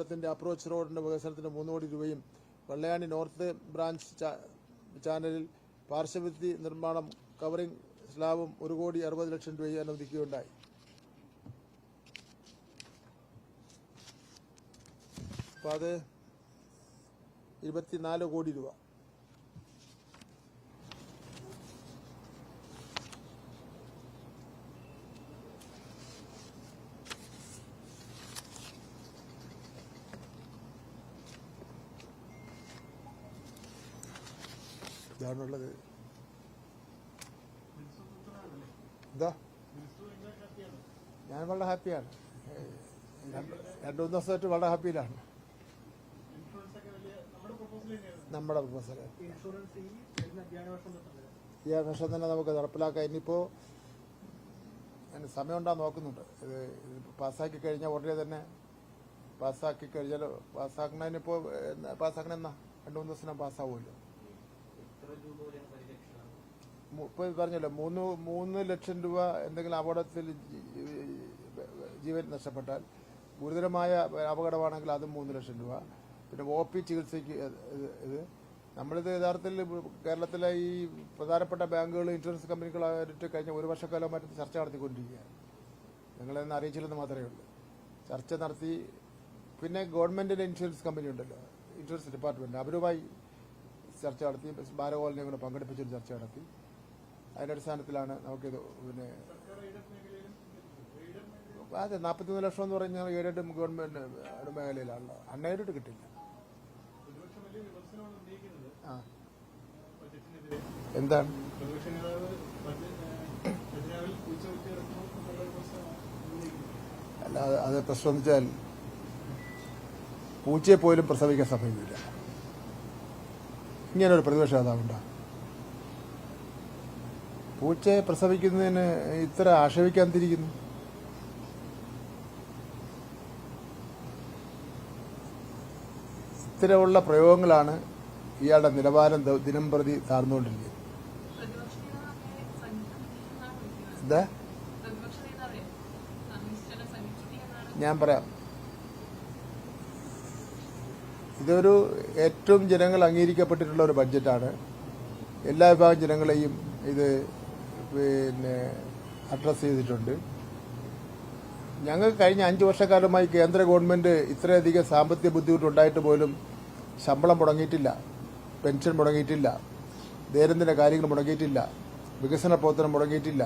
ത്തിന്റെ അപ്രോച്ച് റോഡിന്റെ വികസനത്തിന് മൂന്ന് കോടി രൂപയും വെള്ളയാണി നോർത്ത് ബ്രാഞ്ച് ചാനലിൽ പാർശ്വഭിത്തി നിർമ്മാണം കവറിംഗ് സ്ലാബും ഒരു കോടി അറുപത് ലക്ഷം രൂപയും അനുവദിക്കുകയുണ്ടായി. അപ്പോൾ അത് ഇരുപത്തിനാല് കോടി രൂപ. ഇതാണുള്ളത് എന്താ? ഞാൻ വളരെ ഹാപ്പിയാണ്. രണ്ടു മൂന്ന് ദിവസമായിട്ട് വളരെ ഹാപ്പിയിലാണ്. നമ്മുടെ പ്രൊഫസർ ഈ വർഷം തന്നെ നമുക്ക് നടപ്പിലാക്കാം. ഇനിയിപ്പോൾ അതിന് സമയമുണ്ടാകാൻ നോക്കുന്നുണ്ട്. ഇത് പാസ്സാക്കി കഴിഞ്ഞാൽ ഉടനെ തന്നെ പാസ്സാക്കി കഴിഞ്ഞാൽ പാസ്സാക്കണതിനിപ്പോൾ പാസ്സാക്കണ എന്നാ രണ്ട് മൂന്ന് ദിവസം പാസ്സാവുമല്ലോ. ഇപ്പോൾ പറഞ്ഞല്ലോ മൂന്ന് മൂന്ന് ലക്ഷം രൂപ എന്തെങ്കിലും അപകടത്തിൽ ജീവൻ നഷ്ടപ്പെട്ടാൽ ഗുരുതരമായ അപകടമാണെങ്കിൽ അതും മൂന്ന് ലക്ഷം രൂപ. പിന്നെ ഒ പി ചികിത്സയ്ക്ക് ഇത് നമ്മളിത് യഥാർത്ഥത്തിൽ കേരളത്തിലെ ഈ പ്രധാനപ്പെട്ട ബാങ്കുകൾ ഇൻഷുറൻസ് കമ്പനികളായിട്ട് കഴിഞ്ഞ ഒരു വർഷക്കാലമായിട്ട് ചർച്ച നടത്തിക്കൊണ്ടിരിക്കുകയാണ്. നിങ്ങളെന്ന് അറിയിച്ചില്ലെന്ന് മാത്രമേ ഉള്ളൂ. ചർച്ച നടത്തി പിന്നെ ഗവൺമെന്റിന്റെ ഇൻഷുറൻസ് കമ്പനി ഉണ്ടല്ലോ ഇൻഷുറൻസ് ഡിപ്പാർട്ട്മെന്റ് അവരുമായി ചർച്ച നടത്തി. ബാലഗോപാലിനെ കൂടെ പങ്കെടുപ്പിച്ചൊരു ചർച്ച നടത്തി. അതിന്റെ അടിസ്ഥാനത്തിലാണ് നമുക്കിത് പിന്നെ അതെ നാൽപ്പത്തിമൂന്ന് ലക്ഷം എന്ന് പറഞ്ഞാൽ ഏഴെട്ട് ഗവൺമെന്റ് മേഖലയിലാണല്ലോ. അണ്ണേരിട്ട് കിട്ടില്ല. ആ. എന്താണ്? അല്ല അത് പ്രശ്നം വെച്ചാൽ പൂച്ചയെ പോലും പ്രസവിക്കാൻ സമയമില്ല. ഇങ്ങനൊരു പ്രതിപക്ഷ നേതാവുണ്ടാകും പൂച്ചയെ പ്രസവിക്കുന്നതിന് ഇത്ര ആക്ഷേപിക്കാൻ തിരിക്കുന്നു. ഇത്തരമുള്ള പ്രയോഗങ്ങളാണ് ഇയാളുടെ നിലവാരം ദിനം പ്രതി താർന്നുകൊണ്ടിരിക്കുന്നത് എന്താ? ഞാൻ പറയാം. ഇതൊരു ഏറ്റവും ജനങ്ങൾ അംഗീകരിക്കപ്പെട്ടിട്ടുള്ള ഒരു ബഡ്ജറ്റാണ്. എല്ലാ വിഭാഗം ജനങ്ങളെയും ഇത് പിന്നെ അഡ്രസ് ചെയ്തിട്ടുണ്ട്. ഞങ്ങൾ കഴിഞ്ഞ അഞ്ച് വർഷക്കാലമായി കേന്ദ്ര ഗവൺമെന്റ് ഇത്രയധികം സാമ്പത്തിക ബുദ്ധിമുട്ടുണ്ടായിട്ട് പോലും ശമ്പളം മുടങ്ങിയിട്ടില്ല പെൻഷൻ മുടങ്ങിയിട്ടില്ല ദൈനംദിന കാര്യങ്ങൾ മുടങ്ങിയിട്ടില്ല വികസന പ്രവർത്തനം മുടങ്ങിയിട്ടില്ല.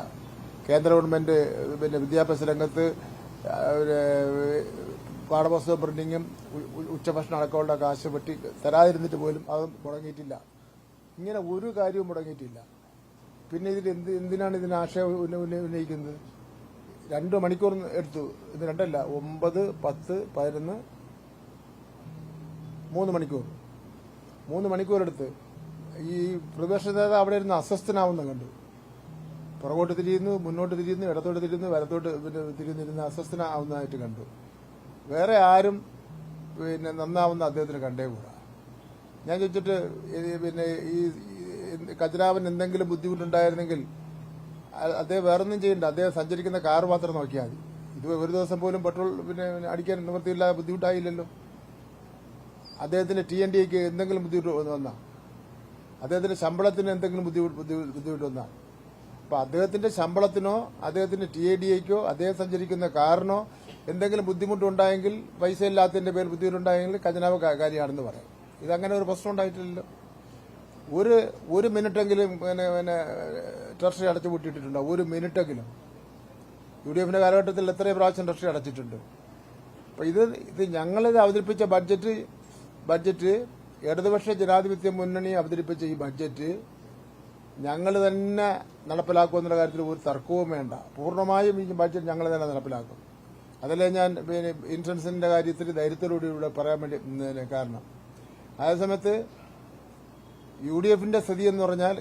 കേന്ദ്ര ഗവൺമെന്റ് പിന്നെ വിദ്യാഭ്യാസ രംഗത്ത് പാഠപുസ്തക പ്രിന്റിങ്ങും ഉച്ചഭക്ഷണം അടക്കമുള്ള കാശ് വെട്ടി തരാതിരുന്നിട്ട് പോലും അത് മുടങ്ങിയിട്ടില്ല. ഇങ്ങനെ ഒരു കാര്യവും മുടങ്ങിയിട്ടില്ല. പിന്നെ ഇതിൽ എന്ത് എന്തിനാണ് ഇതിന് ആശയം ഉന്ന- ഉന്ന- ഉന്നയിക്കുന്നത്? രണ്ട് മണിക്കൂർ എടുത്തു. ഇത് രണ്ടല്ല. ഒമ്പത് പത്ത് പതിനൊന്ന് മൂന്ന് മണിക്കൂർ. മൂന്ന് മണിക്കൂർ എടുത്ത്. ഈ പ്രതിപക്ഷ നേതാവ് അവിടെ ഇരുന്ന് അസ്വസ്ഥനാവുന്ന കണ്ടു. പുറകോട്ട് തിരിയുന്നു മുന്നോട്ട് തിരിയുന്നു ഇടത്തോട്ട് തിരിയുന്നു വലത്തോട്ട് തിരിയുന്നിരുന്ന് അസ്വസ്ഥനാവുന്നതായിട്ട് കണ്ടു. വേറെ ആരും പിന്നെ നന്നാവുന്ന അദ്ദേഹത്തിന് കണ്ടേ കൂടാ. ഞാൻ ചോദിച്ചിട്ട് പിന്നെ ഈ കജരാവൻ എന്തെങ്കിലും ബുദ്ധിമുട്ടുണ്ടായിരുന്നെങ്കിൽ അദ്ദേഹം വേറൊന്നും ചെയ്യണ്ട. അദ്ദേഹം സഞ്ചരിക്കുന്ന കാർ മാത്രം നോക്കിയാൽ മതി. ഇത് ഒരു ദിവസം പോലും പെട്രോൾ പിന്നെ അടിക്കാൻ നിവൃത്തിയില്ലാതെ ബുദ്ധിമുട്ടായില്ലല്ലോ. അദ്ദേഹത്തിന്റെ ടി എൻ ഡിക്ക് എന്തെങ്കിലും ബുദ്ധിമുട്ട് വന്നാ? അദ്ദേഹത്തിന്റെ ശമ്പളത്തിന് എന്തെങ്കിലും ബുദ്ധിമുട്ട് ബുദ്ധി- ബുദ്ധിമുട്ട് വന്നാ? അപ്പൊ അദ്ദേഹത്തിന്റെ ശമ്പളത്തിനോ അദ്ദേഹത്തിന്റെ ടി എ ഡി എക്കോ അദ്ദേഹം സഞ്ചരിക്കുന്ന കാറിനോ എന്തെങ്കിലും ബുദ്ധിമുട്ടുണ്ടായെങ്കിൽ പൈസ ഇല്ലാത്തതിന്റെ പേരിൽ ബുദ്ധിമുട്ടുണ്ടായെങ്കിൽ ഖജനാവ് കാര്യമാണെന്ന് പറയാം. ഇതങ്ങനെ ഒരു പ്രശ്നം ഉണ്ടായിട്ടില്ലല്ലോ. ഒരു ഒരു മിനിറ്റെങ്കിലും പിന്നെ പിന്നെ ട്രഷറി അടച്ചു പൂട്ടിയിട്ടുണ്ടോ ഒരു മിനിറ്റെങ്കിലും. യു ഡി എഫിന്റെ കാലഘട്ടത്തിൽ എത്രയും പ്രാവശ്യം ട്രഷറി അടച്ചിട്ടുണ്ട്. അപ്പൊ ഇത് ഇത് ഞങ്ങളിത് അവതരിപ്പിച്ച ബഡ്ജറ്റ് ബഡ്ജറ്റ് ഇടതുപക്ഷ ജനാധിപത്യ മുന്നണി അവതരിപ്പിച്ച ഈ ബഡ്ജറ്റ് ഞങ്ങൾ തന്നെ നടപ്പിലാക്കുമെന്നുള്ള കാര്യത്തിൽ ഒരു തർക്കവും വേണ്ട. പൂർണമായും ഈ ബഡ്ജറ്റ് ഞങ്ങൾ തന്നെ നടപ്പിലാക്കും. അതല്ലേ ഞാൻ പിന്നെ ഇൻഷുറൻസിന്റെ കാര്യത്തിൽ ധൈര്യത്തോടുകൂടി ഇവിടെ പറയാൻ വേണ്ടി കാരണം. കാരണം അതേസമയത്ത് യു ഡി എഫിന്റെ സ്ഥിതി എന്ന് പറഞ്ഞാൽ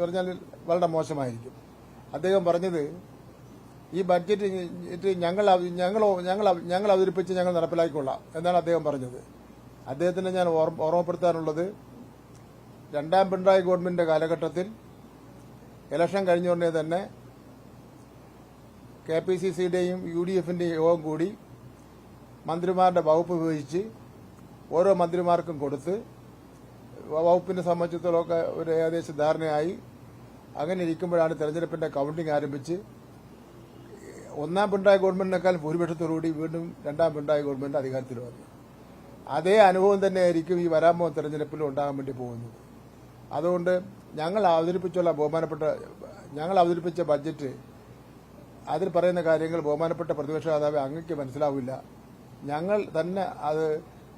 പറഞ്ഞാൽ വളരെ മോശമായിരിക്കും. അദ്ദേഹം പറഞ്ഞത് ഈ ബഡ്ജറ്റ് ഞങ്ങൾ ഞങ്ങൾ ഞങ്ങൾ ഞങ്ങൾ അവതരിപ്പിച്ച് ഞങ്ങൾ നടപ്പിലാക്കിക്കൊള്ളാം എന്നാണ് അദ്ദേഹം പറഞ്ഞത്. അദ്ദേഹത്തിന് ഞാൻ ഓർമ്മ- ഓർമ്മപ്പെടുത്താനുള്ളത് രണ്ടാം പിണറായി ഗവൺമെന്റിന്റെ കാലഘട്ടത്തിൽ ഇലക്ഷൻ കഴിഞ്ഞ ഉടനെ തന്നെ കെ പി സി സിയുടെയും യു ഡി എഫിന്റെയും യോഗം കൂടി മന്ത്രിമാരുടെ വകുപ്പ് വിഭജിച്ച് ഓരോ മന്ത്രിമാർക്കും കൊടുത്ത് വകുപ്പിനെ സംബന്ധിച്ചിടത്തോളമൊക്കെ ഒരു ഏകദേശം ധാരണയായി. അങ്ങനെ ഇരിക്കുമ്പോഴാണ് തെരഞ്ഞെടുപ്പിന്റെ കൗണ്ടിംഗ് ആരംഭിച്ച് ഒന്നാം പിണറായി ഗവൺമെന്റിനേക്കാൾ ഭൂരിപക്ഷത്തോടുകൂടി വീണ്ടും രണ്ടാം പിണറായി ഗവൺമെന്റ് അധികാരത്തിൽ വന്നു. അതേ അനുഭവം തന്നെയായിരിക്കും ഈ വരാൻ പോകുന്ന തെരഞ്ഞെടുപ്പിൽ ഉണ്ടാകാൻ വേണ്ടി പോകുന്നത്. അതുകൊണ്ട് ഞങ്ങൾ അവതരിപ്പിച്ചുള്ള ബഹുമാനപ്പെട്ട ഞങ്ങൾ അവതരിപ്പിച്ച ബഡ്ജറ്റ് അതിൽ പറയുന്ന കാര്യങ്ങൾ ബഹുമാനപ്പെട്ട പ്രതിപക്ഷ നേതാവ് അങ്ങക്ക് മനസ്സിലാവില്ല. ഞങ്ങൾ തന്നെ അത്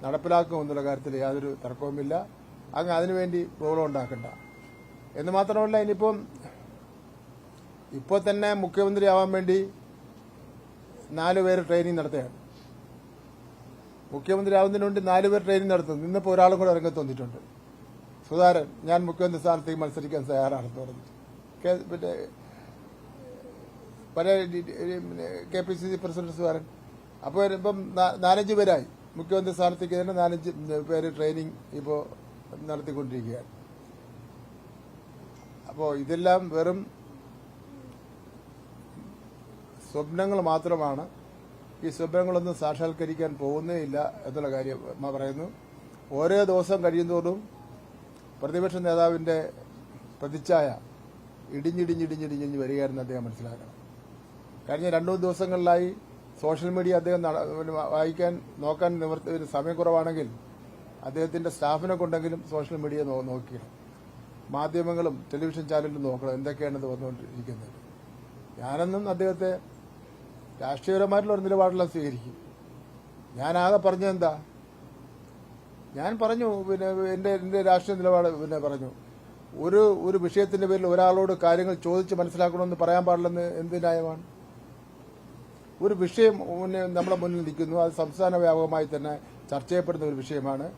നടപ്പിലാക്കുമെന്നുള്ള കാര്യത്തിൽ യാതൊരു തർക്കവുമില്ല. അങ്ങ് അതിനുവേണ്ടി ബഹളം ഉണ്ടാക്കണ്ട. എന്ന് മാത്രമല്ല ഇനിയിപ്പം ഇപ്പോൾ തന്നെ മുഖ്യമന്ത്രി ആവാൻ വേണ്ടി നാല് പേര് ട്രെയിനിങ് നടത്തുകയാണ്. മുഖ്യമന്ത്രി ആവുന്നതിന് വേണ്ടി നാല് പേർ ട്രെയിനിങ് നടത്തുന്നു. ഇന്നിപ്പോൾ ഒരാളും കൂടെ രംഗത്ത് വന്നിട്ടുണ്ട് സുധാരൻ ഞാൻ മുഖ്യമന്ത്രി സ്ഥാനത്തേക്ക് മത്സരിക്കാൻ തയ്യാറാണെന്ന് പറഞ്ഞു പിന്നെ പല K P C C president Sudheeran അപ്പോൾ ഇപ്പം നാലഞ്ച് പേരായി. മുഖ്യമന്ത്രി സ്ഥാനത്തേക്ക് തന്നെ നാലഞ്ച് പേര് ട്രെയിനിങ് ഇപ്പോൾ നടത്തിക്കൊണ്ടിരിക്കുകയാണ്. അപ്പോൾ ഇതെല്ലാം വെറും സ്വപ്നങ്ങൾ മാത്രമാണ്. ഈ സ്വപ്നങ്ങളൊന്നും സാക്ഷാത്കരിക്കാൻ പോകുന്നേ ഇല്ല എന്നുള്ള കാര്യം പറയുന്നു. ഓരോ ദിവസം കഴിയുന്തോറും പ്രതിപക്ഷ നേതാവിന്റെ പ്രതിച്ഛായ ഇടിഞ്ഞിടിഞ്ഞിടിഞ്ഞിടിഞ്ഞിഞ്ഞ് വരികയായിരുന്നു അദ്ദേഹം മനസ്സിലാക്കണം. കഴിഞ്ഞ രണ്ടു ദിവസങ്ങളിലായി സോഷ്യൽ മീഡിയ അദ്ദേഹം വായിക്കാൻ നോക്കാൻ നിവർത്തി സമയം കുറവാണെങ്കിൽ അദ്ദേഹത്തിന്റെ സ്റ്റാഫിനെ കൊണ്ടെങ്കിലും സോഷ്യൽ മീഡിയ നോ- മാധ്യമങ്ങളും ടെലിവിഷൻ ചാനലും നോക്കണം എന്തൊക്കെയാണ് ഇത് വന്നുകൊണ്ടിരിക്കുന്നത് ഞാനെന്നും അദ്ദേഹത്തെ രാഷ്ട്രീയപരമായിട്ടുള്ള ഒരു നിലപാടെല്ലാം സ്വീകരിക്കും. ഞാൻ ആകെ പറഞ്ഞെന്താ? ഞാൻ പറഞ്ഞു പിന്നെ എന്റെ എന്റെ രാഷ്ട്രീയ നിലപാട് പിന്നെ പറഞ്ഞു. ഒരു ഒരു വിഷയത്തിന്റെ പേരിൽ ഒരാളോട് കാര്യങ്ങൾ ചോദിച്ച് മനസ്സിലാക്കണമെന്ന് പറയാൻ പാടില്ലെന്ന് എന്ത് ന്യായമാണ്? ഒരു വിഷയം നമ്മുടെ മുന്നിൽ നിൽക്കുന്നു. അത് സംസ്ഥാന വ്യാപകമായി തന്നെ ചർച്ച ചെയ്യപ്പെടുന്ന ഒരു വിഷയമാണ്.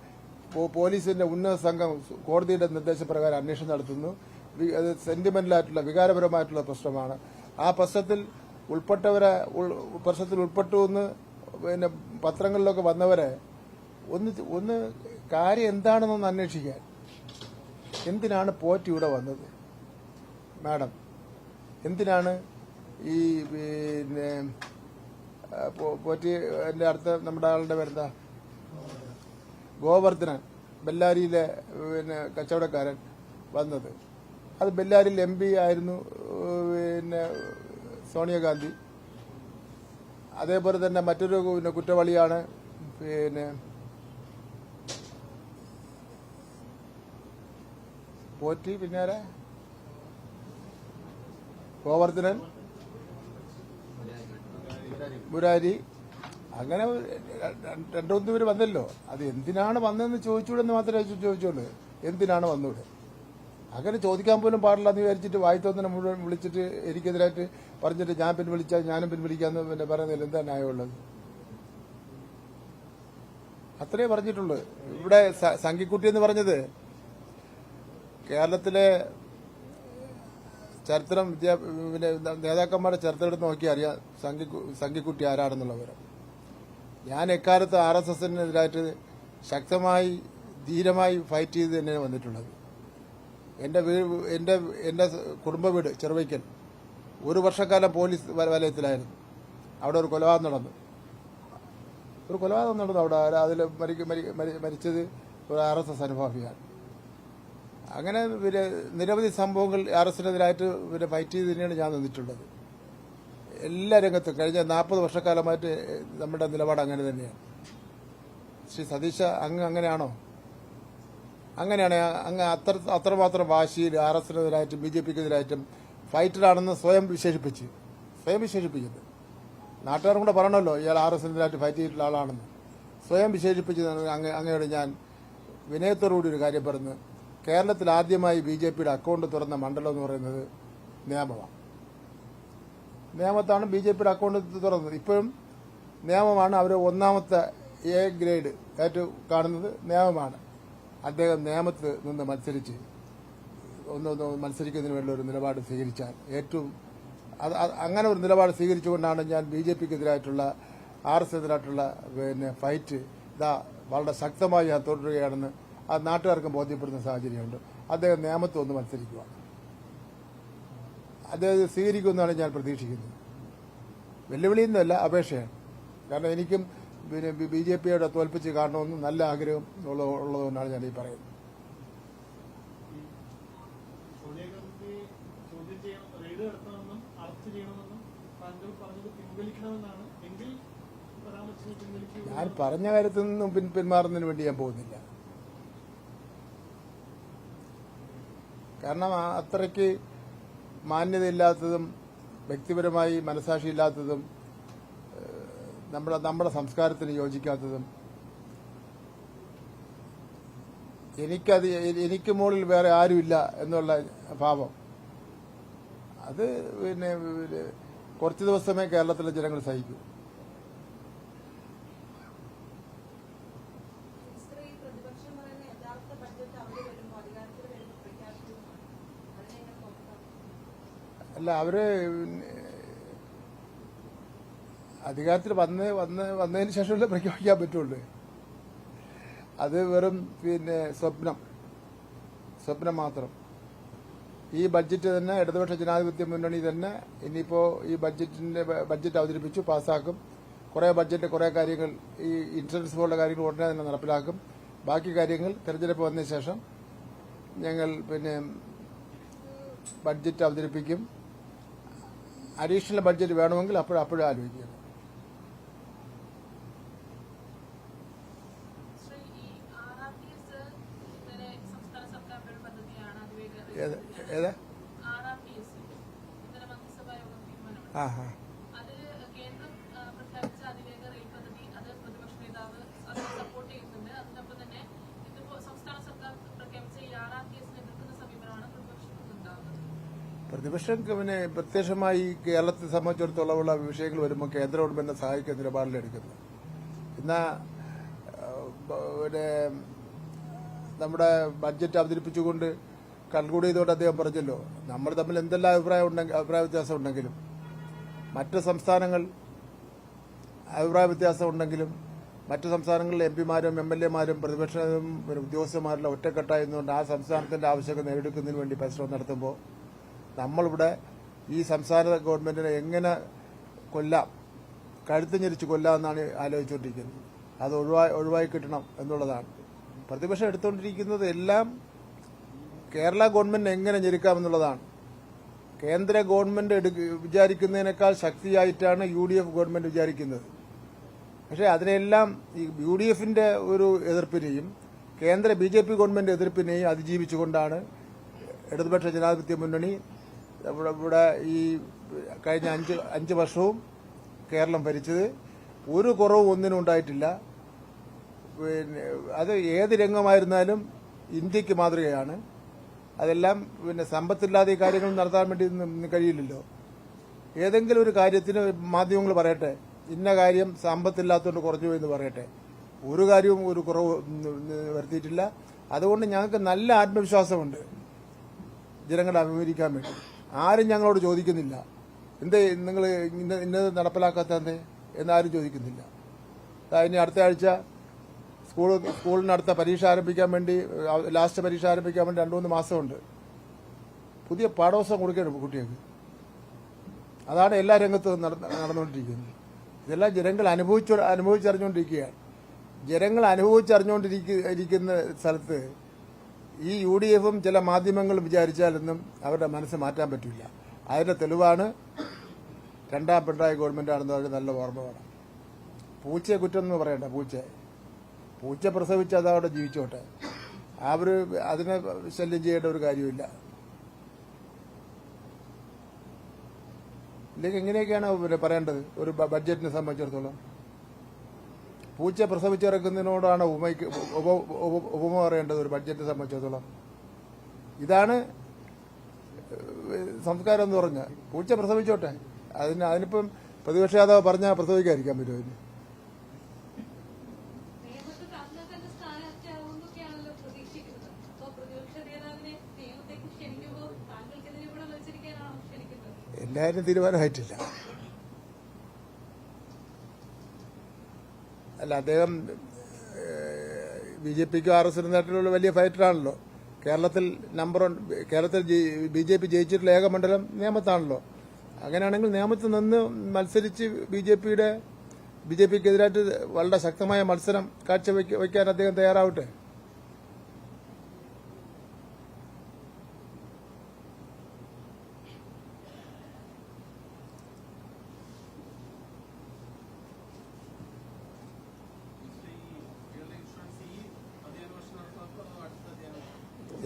പോലീസിന്റെ ഉന്നത സംഘം കോടതിയുടെ നിർദ്ദേശപ്രകാരം അന്വേഷണം നടത്തുന്നു. സെന്റിമെന്റലായിട്ടുള്ള വികാരപരമായിട്ടുള്ള പ്രശ്നമാണ്. ആ പ്രശ്നത്തിൽ ഉൾപ്പെട്ടവരെ ഉൾ- പ്രശ്നത്തിൽ ഉൾപ്പെട്ടു എന്ന് പിന്നെ പത്രങ്ങളിലൊക്കെ വന്നവരെ ഒന്ന് ഒന്ന് കാര്യം എന്താണെന്നൊന്ന് അന്വേഷിക്കാൻ. എന്തിനാണ് പോറ്റ് ഇവിടെ വന്നത്? മാഡം എന്തിനാണ് ഈ പിന്നെ പോറ്റി എന്റെ അടുത്ത നമ്മുടെ ആളുടെ പേരെന്താ? ഗോവർദ്ധനൻ ബെല്ലാരിയിലെ പിന്നെ കച്ചവടക്കാരൻ വന്നത്. അത് ബെല്ലാരിയിൽ എം പി ആയിരുന്നു പിന്നെ സോണിയാഗാന്ധി അതേപോലെ തന്നെ മറ്റൊരു പിന്നെ കുറ്റവാളിയാണ് പിന്നെ പോറ്റി പിന്നെ ആരാ ഗോവർദ്ധനൻ. മുരാരി അങ്ങനെ രണ്ടൊന്ന് പേര് വന്നല്ലോ. അത് എന്തിനാണ് വന്നതെന്ന് ചോദിച്ചൂടെന്ന് മാത്രമേ ചോദിച്ചോളൂ എന്തിനാണ് വന്നൂടെ? അങ്ങനെ ചോദിക്കാൻ പോലും പാടില്ല എന്ന് വിചാരിച്ചിട്ട് വായിത്തോന്നിനെ മുഴുവൻ വിളിച്ചിട്ട് എനിക്കെതിരായിട്ട് പറഞ്ഞിട്ട് ഞാൻ പിൻവലിച്ചാൽ ഞാനും പിൻവലിക്കാന്ന് പിന്നെ പറയുന്നില്ല എന്താ ന്യായമുള്ളത്? അത്രേ പറഞ്ഞിട്ടുള്ളൂ. ഇവിടെ സംഘിക്കുട്ടി എന്ന് പറഞ്ഞത് കേരളത്തിലെ ചരിത്രം വിദ്യാ പിന്നെ നേതാക്കന്മാരുടെ ചരിത്രം എടുത്ത് നോക്കിയാൽ അറിയാം സംഘി- സംഘിക്കുട്ടി ആരാണെന്നുള്ള ഞാൻ എക്കാലത്ത് ആർ എസ് എസിനെതിരായിട്ട് ശക്തമായി ധീരമായി ഫൈറ്റ് ചെയ്ത് തന്നെയാണ് വന്നിട്ടുള്ളത്. എന്റെ വീട് എന്റെ എന്റെ കുടുംബ വീട് ചെറുവയ്ക്കൽ ഒരു വർഷക്കാലം പോലീസ് വലയത്തിലായിരുന്നു. അവിടെ ഒരു കൊലപാതകം നടന്നു. ഒരു കൊലപാതകം നടന്നു അവിടെ. അതിൽ മരിച്ചത് ഒരു ആർ എസ് എസ് അനുഭാവിയാണ്. അങ്ങനെ പിന്നെ നിരവധി സംഭവങ്ങൾ ആർ എസിനെതിരായിട്ട് പിന്നെ ഫൈറ്റ് ചെയ്ത് തന്നെയാണ് ഞാൻ നിന്നിട്ടുള്ളത്. എല്ലാ രംഗത്തും കഴിഞ്ഞ നാൽപ്പത് വർഷക്കാലമായിട്ട് നമ്മുടെ നിലപാട് അങ്ങനെ തന്നെയാണ്. ശ്രീ സതീശ അങ്ങ് അങ്ങനെയാണോ? അങ്ങനെയാണ് അങ്ങ് അത്ര അത്രമാത്രം വാശിയിൽ ആർ എസിനെതിരായിട്ടും ബി ജെ പിക്കെതിരായിട്ടും ഫൈറ്ററാണെന്ന് സ്വയം വിശേഷിപ്പിച്ച് സ്വയം വിശേഷിപ്പിക്കുന്നത് നാട്ടുകാരും കൂടെ പറയണമല്ലോ ഇയാൾ ആർ എസിനെതിരായിട്ട് ഫൈറ്റ് ചെയ്തിട്ടുള്ള ആളാണെന്ന്. സ്വയം വിശേഷിപ്പിച്ച് അങ്ങ് അങ്ങയോട് ഞാൻ വിനയത്തോടുകൂടി ഒരു കാര്യം പറഞ്ഞു കേരളത്തിൽ ആദ്യമായി ബി ജെ പിയുടെ അക്കൗണ്ട് തുറന്ന മണ്ഡലം എന്ന് പറയുന്നത് നേമമാണ് നേമത്താണ് ബി ജെ പിയുടെ അക്കൗണ്ട് തുറന്നത്. ഇപ്പോഴും നേമമാണ് അവർ ഒന്നാമത്തെ എ ഗ്രേഡ് ഏറ്റവും കാണുന്നത്. നേമമാണ് അദ്ദേഹം നേമത്ത് നിന്ന് മത്സരിച്ച് ഒന്ന് ഒന്ന് മത്സരിക്കുന്നതിന് വേണ്ടി ഒരു നിലപാട് സ്വീകരിച്ചാൽ ഏറ്റവും അത് അങ്ങനെ ഒരു നിലപാട് സ്വീകരിച്ചുകൊണ്ടാണ് ഞാൻ ബി ജെ പിക്കെതിരായിട്ടുള്ള ആർ എസ് എതിരായിട്ടുള്ള പിന്നെ ഫൈറ്റ് ഇതാ വളരെ ശക്തമായി ഞാൻ തുടരുകയാണെന്ന് ആ നാട്ടുകാർക്കും ബോധ്യപ്പെടുന്ന സാഹചര്യമുണ്ട്. അദ്ദേഹം നിയമത്തെ ഒന്ന് മത്സരിക്കുക അദ്ദേഹം സ്വീകരിക്കുമെന്നാണ് ഞാൻ പ്രതീക്ഷിക്കുന്നത്. വെല്ലുവിളിയൊന്നുമല്ല അപേക്ഷയാണ്. കാരണം എനിക്കും പിന്നെ ബി ജെ പിയുടെ തോൽപ്പിച്ച് കാണണമെന്ന് നല്ല ആഗ്രഹം ഉള്ളതുകൊണ്ടാണ് ഞാൻ ഈ പറയുന്നത്. ഞാൻ പറഞ്ഞ കാര്യത്തിൽ നിന്നും പിന്മാറുന്നതിന് വേണ്ടി ഞാൻ പോകുന്നില്ല. കാരണം അത്രയ്ക്ക് മാന്യതയില്ലാത്തതും വ്യക്തിപരമായി മനസാക്ഷിയില്ലാത്തതും നമ്മുടെ നമ്മുടെ സംസ്കാരത്തിന് യോജിക്കാത്തതും. എനിക്കത് എനിക്ക് മുകളിൽ വേറെ ആരുമില്ല എന്നുള്ള ഭാവം. അത് പിന്നെ കുറച്ച് ദിവസമേ കേരളത്തിലെ ജനങ്ങൾ സഹിക്കൂ സ്ത്രീ പ്രതിപക്ഷം പറയുന്ന യഥാർത്ഥ ബഡ്ജറ്റ് അവർ വരുമ്പോൾ അധികാരത്തിൽ വരുമ്പോൾ പ്രഖ്യാപിക്കുന്നതാണ് അതിനെങ്ങനെ നോക്കാം അല്ല അവർ അധികാരത്തിൽ വന്ന് വന്ന് വന്നതിന് ശേഷമല്ലേ പ്രഖ്യാപിക്കാൻ പറ്റുള്ളൂ. അത് വെറും പിന്നെ സ്വപ്നം. സ്വപ്നം മാത്രം. ഈ ബഡ്ജറ്റ് തന്നെ ഇടതുപക്ഷ ജനാധിപത്യ മുന്നണി തന്നെ ഇനിയിപ്പോ ഈ ബഡ്ജറ്റിന്റെ ബഡ്ജറ്റ് അവതരിപ്പിച്ചു പാസ്സാക്കും. കുറേ ബഡ്ജറ്റ് കുറേ കാര്യങ്ങൾ ഈ ഇൻഷുറൻസ് പോലുള്ള കാര്യങ്ങൾ ഉടനെ തന്നെ നടപ്പിലാക്കും. ബാക്കി കാര്യങ്ങൾ തെരഞ്ഞെടുപ്പ് വന്നതിന് ശേഷം ഞങ്ങൾ പിന്നെ ബഡ്ജറ്റ് അവതരിപ്പിക്കും. അഡീഷണൽ ബഡ്ജറ്റ് വേണമെങ്കിൽ അപ്പോഴും അപ്പോഴും ആലോചിക്കുക ഏതാ? ഈ ആ ആർ ടി എസ് ഇന്നലെ സംസ്ഥാന സർക്കാരിന്റെ ഒരു പദ്ധതിയാണ് അതിവേഗ ഏത് ഏതാ ആർ ആർ ടി എസ് ഇന്നലെ മന്ത്രിസഭാ യോഗം തീരുമാനമാണ് ആ ഹാ അതിൽ കേന്ദ്രം ആ, പ്രഖ്യാപിച്ച അതിവേഗ റെയിൽ പദ്ധതി അത് പ്രതിപക്ഷ നേതാവ് അത് സപ്പോർട്ട് ചെയ്യുന്നുണ്ട് അതിനൊപ്പം തന്നെ ഇതിപ്പോ സംസ്ഥാന സർക്കാർ പ്രഖ്യാപിച്ച ഈ ആർ ആർ ടി എസിനെ എതിർക്കുന്ന സമീപനമാണ് പ്രതിപക്ഷത്തിൽ ഉണ്ടാകുന്നത് പ്രതിപക്ഷം പിന്നെ പ്രത്യക്ഷമായി കേരളത്തെ സംബന്ധിച്ചിടത്തോളമുള്ള വിഷയങ്ങൾ വരുമ്പോൾ കേന്ദ്ര ഗവൺമെന്റിനെ സഹായിക്കുന്ന നിലപാടിലെടുക്കുന്നത് എന്നാ പിന്നെ നമ്മുടെ ബഡ്ജറ്റ് അവതരിപ്പിച്ചുകൊണ്ട് കൺക്ലൂഡ് അദ്ദേഹം പറഞ്ഞല്ലോ നമ്മൾ തമ്മിൽ എന്തെല്ലാം അഭിപ്രായം ഉണ്ടെങ്കിൽ അഭിപ്രായ വ്യത്യാസം ഉണ്ടെങ്കിലും മറ്റ് സംസ്ഥാനങ്ങൾ അഭിപ്രായ വ്യത്യാസം ഉണ്ടെങ്കിലും മറ്റ് സംസ്ഥാനങ്ങളിലെ എം പിമാരും എം എൽ എമാരും പ്രതിപക്ഷവും പിന്നെ ഉദ്യോഗസ്ഥന്മാരെല്ലാം ഒറ്റക്കെട്ടായിരുന്നുകൊണ്ട് ആ സംസ്ഥാനത്തിന്റെ ആവശ്യങ്ങൾ നേടിയെടുക്കുന്നതിന് വേണ്ടി പരിശ്രമം നടത്തുമ്പോൾ നമ്മളിവിടെ ഈ സംസ്ഥാന ഗവൺമെന്റിനെ എങ്ങനെ കൊല്ലാം കഴുത്ത് ഞെരിച്ച് കൊല്ലാമെന്നാണ് ആലോചിച്ചുകൊണ്ടിരിക്കുന്നത്. അത് ഒഴിവായി ഒഴിവായി കിട്ടണം എന്നുള്ളതാണ്. പ്രതിപക്ഷം എടുത്തുകൊണ്ടിരിക്കുന്നത് എല്ലാം കേരള ഗവൺമെന്റ് എങ്ങനെ ഞെരുക്കാമെന്നുള്ളതാണ്. കേന്ദ്ര ഗവൺമെന്റ് വിചാരിക്കുന്നതിനേക്കാൾ ശക്തിയായിട്ടാണ് യു ഡി എഫ് ഗവൺമെന്റ് വിചാരിക്കുന്നത്. പക്ഷേ അതിനെല്ലാം ഈ യു ഡി എഫിന്റെ ഒരു എതിർപ്പിനെയും കേന്ദ്ര ബി ജെ പി ഗവൺമെന്റ് എതിർപ്പിനെയും അതിജീവിച്ചുകൊണ്ടാണ് ഇടതുപക്ഷ ജനാധിപത്യ മുന്നണി ഇവിടെ ഇവിടെ ഈ കഴിഞ്ഞ അഞ്ച് അഞ്ച് വർഷവും കേരളം ഭരിച്ചത് ഒരു കുറവും ഒന്നിനും ഉണ്ടായിട്ടില്ല. പിന്നെ അത് ഏത് രംഗമായിരുന്നാലും ഇന്ത്യയ്ക്ക് മാതൃകയാണ്. അതെല്ലാം പിന്നെ സമ്പത്തില്ലാതെ ഈ കാര്യങ്ങൾ നടത്താൻ വേണ്ടി കഴിയില്ലല്ലോ. ഏതെങ്കിലും ഒരു കാര്യത്തിന് മാധ്യമങ്ങൾ പറയട്ടെ ഇന്ന കാര്യം സമ്പത്തില്ലാത്തതുകൊണ്ട് കുറഞ്ഞു എന്ന് പറയട്ടെ. ഒരു കാര്യവും ഒരു കുറവ് വരുത്തിയിട്ടില്ല. അതുകൊണ്ട് ഞങ്ങൾക്ക് നല്ല ആത്മവിശ്വാസമുണ്ട് ജനങ്ങളെ അഭിമുഖീകരിക്കാൻ വേണ്ടി. ആരും ഞങ്ങളോട് ചോദിക്കുന്നില്ല. എന്തേ നിങ്ങൾ ഇന്ന ഇന്നത് നടപ്പിലാക്കാത്ത എന്തേ? എന്നാരും ചോദിക്കുന്നില്ല. ഇനി അടുത്ത ആഴ്ച സ്കൂൾ സ്കൂളിന് അടുത്ത പരീക്ഷ ആരംഭിക്കാൻ വേണ്ടി ലാസ്റ്റ് പരീക്ഷ ആരംഭിക്കാൻ വേണ്ടി രണ്ടു മൂന്ന് മാസമുണ്ട്. പുതിയ പാഠോത്സവം കൊടുക്കണം കുട്ടികൾക്ക്. അതാണ് എല്ലാ രംഗത്തും നട- നടന്നുകൊണ്ടിരിക്കുന്നത്. ഇതെല്ലാം ജനങ്ങൾ അനുഭവിച്ചു അനുഭവിച്ചറിഞ്ഞുകൊണ്ടിരിക്കുകയാണ്. ജനങ്ങൾ അനുഭവിച്ചറിഞ്ഞുകൊണ്ടിരിക്കുന്ന സ്ഥലത്ത് ഈ യു ഡി എഫും ചില മാധ്യമങ്ങളും വിചാരിച്ചാലൊന്നും അവരുടെ മനസ്സ് മാറ്റാൻ പറ്റില്ല. അതിന്റെ തെളിവാണ് രണ്ടാം പിണറായി ഗവൺമെന്റ് ആണെന്ന് പറഞ്ഞ് നല്ല ഓർമ്മ വേണം. പൂച്ചയെ കുറ്റം എന്ന് പറയണ്ട പൂച്ച പൂച്ച പ്രസവിച്ച് അത് അവിടെ ജീവിച്ചോട്ടെ. അവർ അതിനെ ശല്യം ചെയ്യേണ്ട ഒരു കാര്യമില്ല. ഇല്ലെങ്കിൽ എങ്ങനെയൊക്കെയാണ് പിന്നെ പറയേണ്ടത്? ഒരു ബഡ്ജറ്റിനെ സംബന്ധിച്ചിടത്തോളം. പൂച്ച പ്രസവിച്ചിറക്കുന്നതിനോടാണ് ഉപമയ്ക്ക് ഉപ ഉപ- ഉപമ പറയേണ്ടത് ഒരു ബഡ്ജറ്റ് സംബന്ധിച്ചിടത്തോളം. ഇതാണ് സംസ്കാരം എന്ന് പറഞ്ഞ പൂച്ച പ്രസവിച്ചോട്ടെ. അതിന് അതിനിപ്പം പ്രതിപക്ഷ യാദവ് പറഞ്ഞാൽ പ്രസവിക്കാതിരിക്കാൻ പറ്റുമോ അതിന്? എല്ലാവരും താങ്കൾ തന്നെ സ്ഥാനാർത്ഥിയാവുന്നൊക്കെയാണല്ലോ പ്രതീക്ഷിക്കുന്നത് അപ്പോ പ്രതിപക്ഷ നേതാവിനെ നിയമത്തേക്ക് ക്ഷണിക്കുമ്പോൾ താങ്കൾക്കെതിരെ ഇവിടെ മത്സരിക്കാനാണോ ക്ഷണിക്കുന്നത് എല്ലാവരും തീരുമാനമായിട്ടില്ല അല്ല അദ്ദേഹം ബി ജെ പിക്കും ആർ എസ് നേട്ടത്തിലുള്ള വലിയ ഫൈറ്ററാണല്ലോ. കേരളത്തിൽ നമ്പർ കേരളത്തിൽ ബി ജെ പി ജയിച്ചിട്ടുള്ള ഏക മണ്ഡലം നേമത്താണല്ലോ. അങ്ങനെയാണെങ്കിൽ നേമത്ത് നിന്ന് മത്സരിച്ച് ബി ജെ പിയുടെ ബി ജെ പിക്കെതിരായിട്ട് വളരെ ശക്തമായ മത്സരം കാഴ്ചവെക്ക വയ്ക്കാൻ അദ്ദേഹം തയ്യാറാവട്ടെ?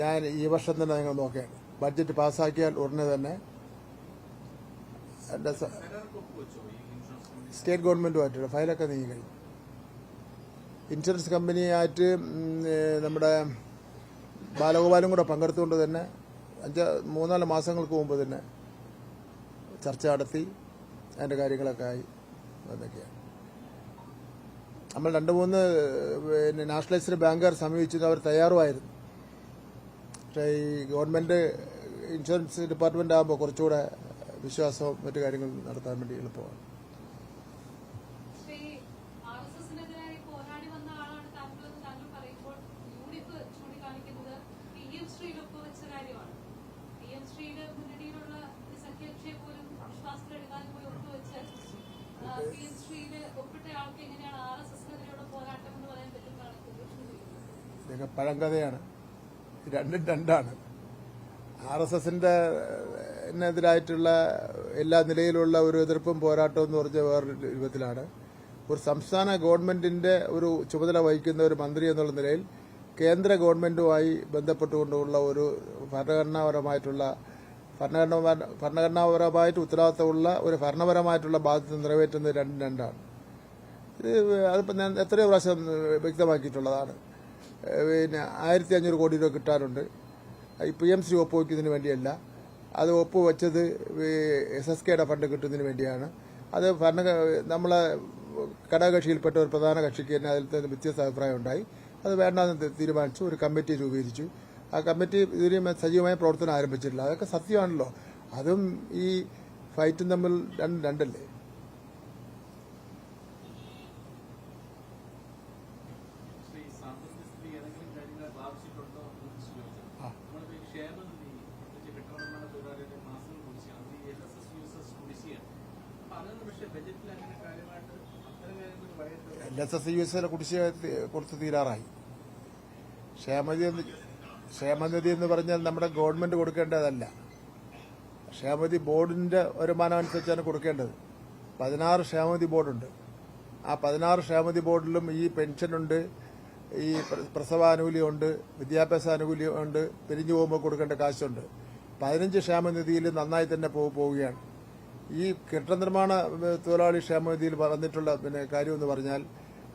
ഞാൻ ഈ വർഷം തന്നെ നിങ്ങൾ നോക്കുകയാണ് ബഡ്ജറ്റ് പാസ്സാക്കിയാൽ ഉടനെ തന്നെ എന്റെ സ്റ്റേറ്റ് ഗവൺമെന്റുമായിട്ട് ഫയലൊക്കെ നീങ്ങി കഴിഞ്ഞു. ഇൻഷുറൻസ് കമ്പനിയായിട്ട് നമ്മുടെ ബാലഗോപാലും കൂടെ പങ്കെടുത്തുകൊണ്ട് തന്നെ അഞ്ച് മൂന്നാൽ മാസങ്ങൾക്ക് മുമ്പ് തന്നെ ചർച്ച നടത്തി അതിന്റെ കാര്യങ്ങളൊക്കെ ആയി അതൊക്കെയാണ് നമ്മൾ രണ്ട് മൂന്ന് പിന്നെ നാഷണലൈസ്ഡ് ബാങ്കുകാർ സമീപിച്ചത് അവർ തയ്യാറുമായിരുന്നു. പക്ഷേ ഈ ഗവൺമെന്റ് ഇൻഷുറൻസ് ഡിപ്പാർട്ട്മെന്റ് ആകുമ്പോൾ കുറച്ചുകൂടെ വിശ്വാസവും മറ്റു കാര്യങ്ങളും നടത്താൻ വേണ്ടി എളുപ്പമാണ്. ഇതൊക്കെ പഴങ്കഥയാണ്. രണ്ടും രണ്ടാണ്. ആർ എസ് എസിന്റെ എതിരായിട്ടുള്ള എല്ലാ നിലയിലുള്ള ഒരു എതിർപ്പും പോരാട്ടവും എന്ന് പറഞ്ഞ വേറൊരു രൂപത്തിലാണ്. ഒരു സംസ്ഥാന ഗവൺമെന്റിന്റെ ഒരു ചുമതല വഹിക്കുന്ന ഒരു മന്ത്രി എന്നുള്ള നിലയിൽ കേന്ദ്ര ഗവൺമെന്റുമായി ബന്ധപ്പെട്ടുകൊണ്ടുള്ള ഒരു ഭരണഘടനാപരമായിട്ടുള്ള ഭരണഘടന ഭരണഘടനാപരമായിട്ട് ഉത്തരവാദിത്തമുള്ള ഒരു ഭരണപരമായിട്ടുള്ള ബാധ്യത നിറവേറ്റുന്നത് രണ്ടും രണ്ടാണ്. ഇത് അതിപ്പോൾ ഞാൻ എത്രയോ പ്രാവശ്യം വ്യക്തമാക്കിയിട്ടുള്ളതാണ്. പിന്നെ ആയിരത്തി അഞ്ഞൂറ് കോടി രൂപ കിട്ടാറുണ്ട് പി എം സി ഒപ്പ് വയ്ക്കുന്നതിന് വേണ്ടിയല്ല. അത് ഒപ്പ് വെച്ചത് എസ് എസ് കെയുടെ ഫണ്ട് കിട്ടുന്നതിന് വേണ്ടിയാണ്. അത് ഭരണ നമ്മളെ ഘടകകക്ഷിയിൽപ്പെട്ട ഒരു പ്രധാന കക്ഷിക്ക് തന്നെ അതിൽ തന്നെ വ്യത്യസ്ത അഭിപ്രായം ഉണ്ടായി. അത് വേണ്ടെന്ന് തീരുമാനിച്ചു. ഒരു കമ്മിറ്റി രൂപീകരിച്ചു. ആ കമ്മിറ്റി ഇതിന് സജീവമായ പ്രവർത്തനം ആരംഭിച്ചിട്ടില്ല. അതൊക്കെ സത്യമാണല്ലോ. അതും ഈ ഫൈറ്റും തമ്മിൽ രണ്ട് രണ്ടല്ലേ ശ്രീ സാമ്പത്തിക സ്ഥിതി ഏതെങ്കിലും കാര്യങ്ങൾ ബാധിച്ചിട്ടുണ്ടോ എന്ന് ചോദിച്ചാൽ ആ. നമ്മളിപ്പോ ഈ ക്ഷേമനിധി പ്രത്യേകിച്ച് കെട്ടിടനിർമ്മാണ തൊഴിലാളികളുടെ മാസങ്ങൾ കുടിശ്ശിക അത് ഈ L S S U S S കുടിശ്ശികയാണ് അപ്പൊ അതൊന്നും പക്ഷേ ബജറ്റിൽ അങ്ങനെ കാര്യമായിട്ട് അത്തരം കാര്യങ്ങൾ പറയുന്നത് L S S U S കുടിശ്ശിക കൊടുത്ത് തീരാറായി. ക്ഷേമനിധി ക്ഷേമനിധി എന്ന് പറഞ്ഞാൽ നമ്മുടെ ഗവൺമെന്റ് കൊടുക്കേണ്ടതല്ല. ക്ഷേമനിധി ബോർഡിന്റെ വരുമാനം അനുസരിച്ചാണ് കൊടുക്കേണ്ടത്. പതിനാറ് ക്ഷേമനിധി ബോർഡുണ്ട്. ആ പതിനാറ് ക്ഷേമനിധി ബോർഡിലും ഈ പെൻഷനുണ്ട് ഈ പ്ര- പ്രസവാനുകൂല്യമുണ്ട് വിദ്യാഭ്യാസ ആനുകൂല്യമുണ്ട് പിരിഞ്ഞു പോകുമ്പോൾ കൊടുക്കേണ്ട കാശുണ്ട്. പതിനഞ്ച് ക്ഷേമനിധിയിൽ നന്നായി തന്നെ പോവുകയാണ്. ഈ കെട്ടിട നിർമ്മാണ തൊഴിലാളി ക്ഷേമനിധിയിൽ വന്നിട്ടുള്ള പിന്നെ കാര്യമെന്ന് പറഞ്ഞാൽ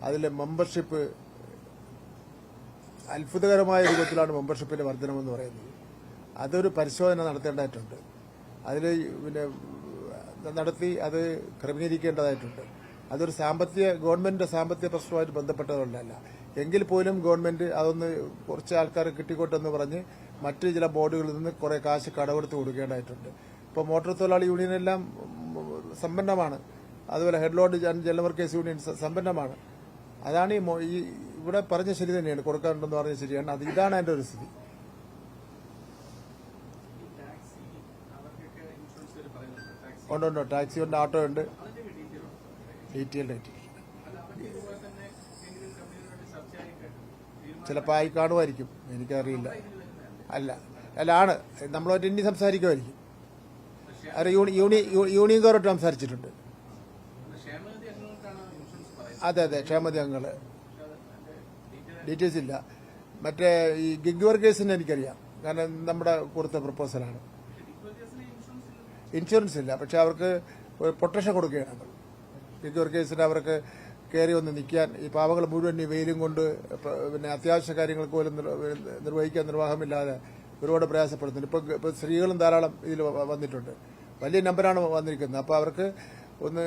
അതിലെ മെമ്പർഷിപ്പ് അത്ഭുതകരമായ രൂപത്തിലാണ് മെമ്പർഷിപ്പിന്റെ വർധനമെന്ന് പറയുന്നത്. അതൊരു പരിശോധന നടത്തേണ്ടതായിട്ടുണ്ട്. അതിൽ പിന്നെ നടത്തി അത് ക്രമീകരിക്കേണ്ടതായിട്ടുണ്ട്. അതൊരു സാമ്പത്തിക ഗവൺമെന്റിന്റെ സാമ്പത്തിക പ്രശ്നവുമായിട്ട് ബന്ധപ്പെട്ടതുകൊണ്ടല്ല എങ്കിൽ പോലും ഗവൺമെന്റ് അതൊന്ന് കുറച്ച് ആൾക്കാർ കിട്ടിക്കോട്ടെന്ന് പറഞ്ഞ് മറ്റ് ചില ബോർഡുകളിൽ നിന്ന് കുറെ കാശ് കടമെടുത്ത് കൊടുക്കേണ്ടതായിട്ടുണ്ട്. ഇപ്പോൾ മോട്ടോർ തൊഴിലാളി യൂണിയനെല്ലാം സമ്പന്നമാണ്. അതുപോലെ head load general workers union സമ്പന്നമാണ്. അതാണ് ഈ ഇവിടെ പറഞ്ഞ ശരി തന്നെയാണ്. കൊടുക്കാറുണ്ടെന്ന് പറഞ്ഞ ശരിയാണ്. അത് ഇതാണ് അതിന്റെ ഒരു സ്ഥിതി. ഉണ്ട് ഉണ്ട്. ടാക്സി ഉണ്ട്? ഓട്ടോ ഉണ്ട് ചിലപ്പോ ചിലപ്പോൾ ആയി കാണുമായിരിക്കും. എനിക്കറിയില്ല. അല്ല? അല്ല. ആണ്. നമ്മളായിട്ട് ഇനി സംസാരിക്കുമായിരിക്കും. യൂണിയൻ കോർട്ട് സംസാരിച്ചിട്ടുണ്ട് ക്ഷേമനിധി അംഗങ്ങൾക്കാണ് ഇൻഷുറൻസ് പറയുന്നത് അതെ അതെ ക്ഷേമതി അംഗങ്ങൾ പക്ഷെ അത് അതിന്റെ ഡീറ്റെയിൽ ഡീറ്റെയിൽസ് ഇല്ല. മറ്റേ ഈ ഗിഗ് വർക്കേഴ്സിന് എനിക്കറിയാം. കാരണം നമ്മുടെ കൊടുത്ത പ്രപ്പോസലാണ് ഇൻഷുറൻസ് ഇല്ല. പക്ഷെ അവർക്ക് ഒരു പ്രൊട്ടക്ഷൻ കൊടുക്കുകയാണ് നമ്മൾ ഗിഗ് വർക്കേഴ്സിന് അവർക്ക് കയറി ഒന്ന് നിൽക്കാൻ ഈ പാവകൾ മുഴുവൻ ഈ വെയിലും കൊണ്ട് പിന്നെ അത്യാവശ്യ കാര്യങ്ങൾക്ക് പോലും നിർവഹിക്കാൻ നിർവാഹമില്ലാതെ ഒരുപാട് പ്രയാസപ്പെടുന്നുണ്ട്. ഇപ്പം ഇപ്പം സ്ത്രീകളും ധാരാളം ഇതിൽ വന്നിട്ടുണ്ട്. വലിയ നമ്പറാണ് വന്നിരിക്കുന്നത്. അപ്പോൾ അവർക്ക് ഒന്ന്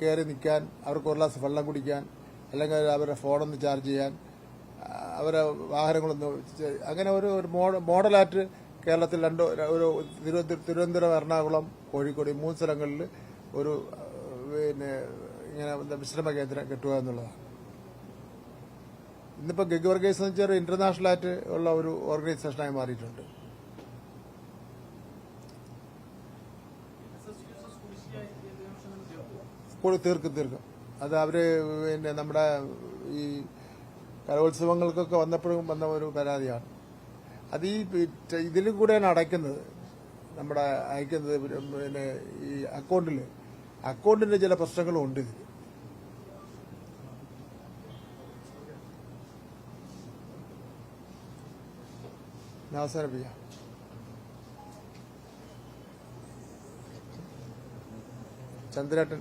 കയറി നിൽക്കാൻ അവർക്ക് ഒരു ഗ്ലാസ് വെള്ളം കുടിക്കാൻ അല്ലെങ്കിൽ അവരുടെ ഫോണൊന്ന് ചാർജ് ചെയ്യാൻ അവരെ വാഹനങ്ങളൊന്ന് അങ്ങനെ ഒരു ഒരു മോഡ- മോഡലായിട്ട് കേരളത്തിൽ രണ്ടോ ഒരു തിരുവനന്തപുരം എറണാകുളം കോഴിക്കോട് മൂന്ന് സ്ഥലങ്ങളിൽ ഒരു പിന്നെ ഇങ്ങനെ വിശ്രമ കേന്ദ്രം കെട്ടുക എന്നുള്ളതാണ്. ഇന്നിപ്പോൾ ഗഗ് വർഗേഴ്സ് എന്ന് വെച്ചാൽ ഇന്റർനാഷണൽ ആയിട്ട് ഉള്ള ഒരു ഓർഗനൈസേഷനായി മാറിയിട്ടുണ്ട് S S U S S കുടിശ്ശിക ഈ വർഷം തന്നെ തീർക്കും തീർക്കും. അത് അവർ പിന്നെ നമ്മുടെ ഈ കലോത്സവങ്ങൾക്കൊക്കെ വന്നപ്പോഴും വന്ന ഒരു പരാതിയാണ്. അത് ഈ ഇതിലും കൂടെയാണ് അടയ്ക്കുന്നത്. നമ്മുടെ അയക്കുന്നത് പിന്നെ ഈ അക്കൗണ്ടിൽ അക്കൗണ്ടിന്റെ ചില പ്രശ്നങ്ങളും ഉണ്ട് ഇതിൽ ചന്ദ്രേട്ടൻ.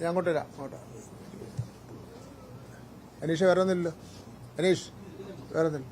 ഞാൻ അങ്ങോട്ട് വരാം അങ്ങോട്ട് അനീഷ് വേറെ ഒന്നുമില്ലല്ലോ. അനീഷ് വേറെ ഒന്നുമില്ല.